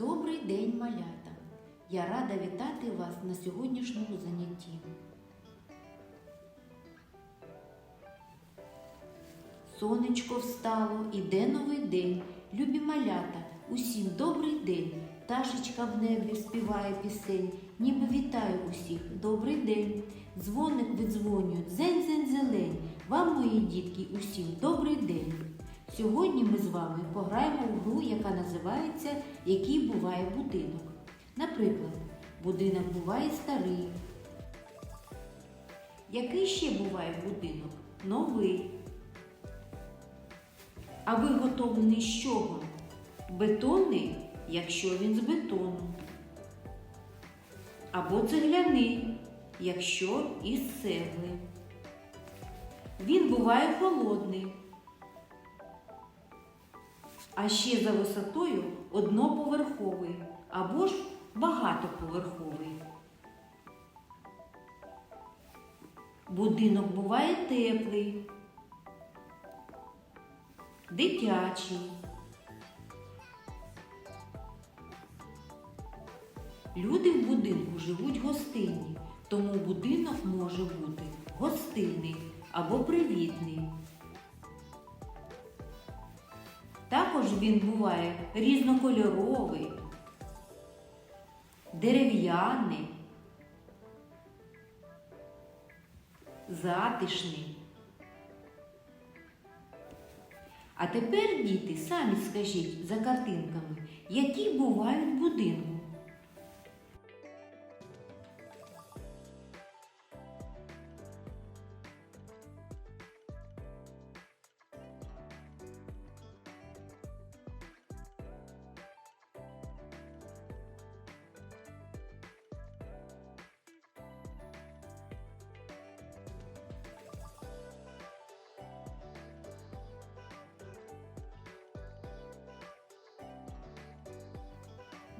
Добрий день, малята! Я рада вітати вас на сьогоднішньому занятті. Сонечко встало, іде новий день. Любі малята, усім добрий день. Пташечка в небі співає пісень, ніби вітає усіх. Добрий день. Дзвоник видзвонює, дзень дзень зелень. Вам, мої дітки, усім добрий день. Сьогодні ми з вами пограємо в гру, яка називається Який буває будинок. Наприклад, будинок буває старий. Який ще буває будинок? Новий. А виготовлений з чого? Бетонний, якщо він з бетону. Або цегляний, якщо із цегли. Він буває холодний. А ще за висотою одноповерховий або ж багатоповерховий. Будинок буває теплий, дитячий. Люди в будинку живуть гостинні, тому будинок може бути гостинний або привітний. Також він буває різнокольоровий, дерев'яний, затишний. А тепер, діти, самі скажіть за картинками, які бувають в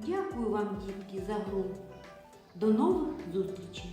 Дякую вам, дітки, за гру. До нових зустрічей!